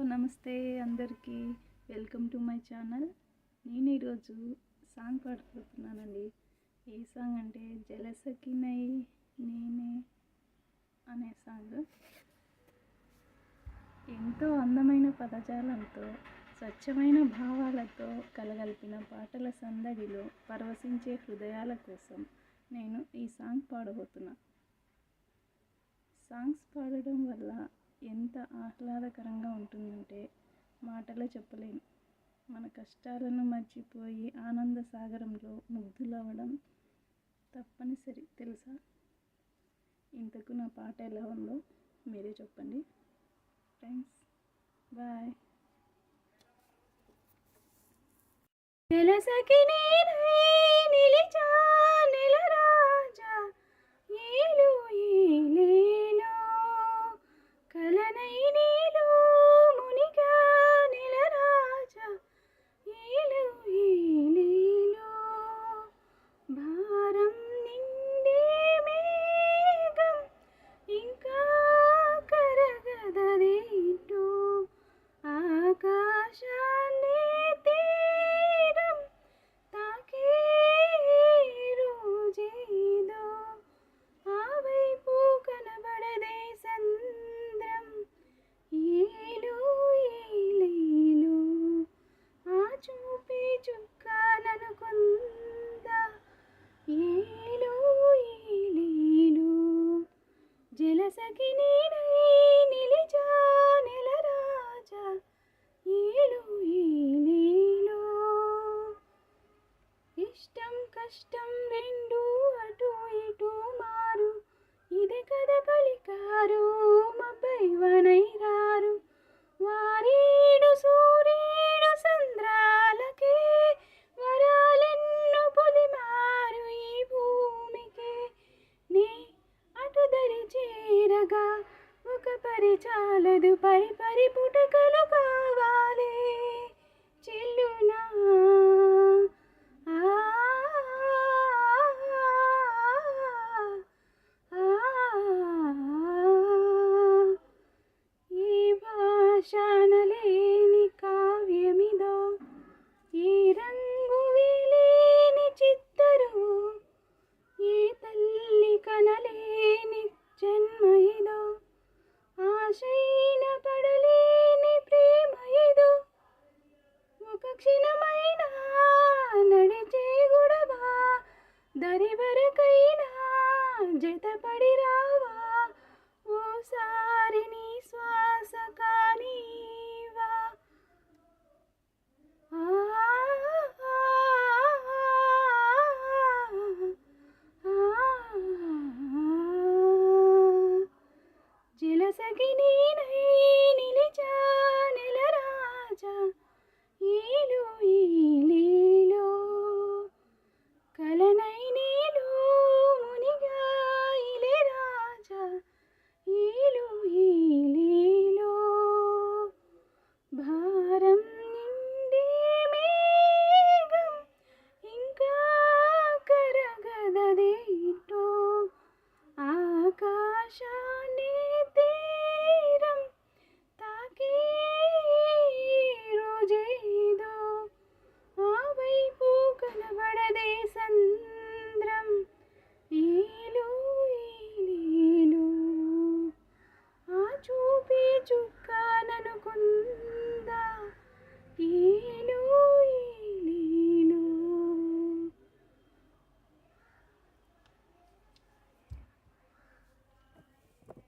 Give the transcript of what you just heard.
నమస్తే అందరికీ. Welcome to my channel. నేను ఈరోజు సాంగ్ పాడుతున్నానండి ఏ సాంగ్ అంటే జలసకినై నేనే అనే సాంగ్. ఎంతో అందమైన పదజాలంతో స్వచ్ఛమైన భావాలతో కలగలిపిన పాటల సందడిలో పరవశించే హృదయాల కోసం నేను ఈ సాంగ్ పాడబోతున్నా. సాంగ్స్ పాడడం వల్ల ఎంత ఆహ్లాదకరంగా ఉంటుందంటే మాటలో చెప్పలేను. మన కష్టాలను మర్చిపోయి ఆనంద సాగరంలో ముగ్ధులవ్వడం తప్పనిసరి తెలుసా? ఇంతకు నా పాట ఎలా ఉందో మీరే చెప్పండి. Thanks bye. జలసకి నేనై నిలిచా ఇష్టం కష్టం రెండు అటు ఇటు మారు. ఇది కథ పలికారు మబ్బైవనై రారు. వారీడు సూర్యుడు సంద్రాలకే వరాలెన్ను పొలిమారు ఈ భూమికే. నీ అటు దరి చేరగా ఒక పరిచాలదు పరి పరి పుటకలు అయినా జతపడి రావా ఓసారి నీ శ్వాస కానీవా జలసగి నేనై నిలిచా నెల రాజా ఏ ఆకాశాన్ని తీరం తాకే రోజేదో ఆ వైపు కనబడదే సంద్రం. ఏలు ఏలేలు. ఆ చూపి చూపి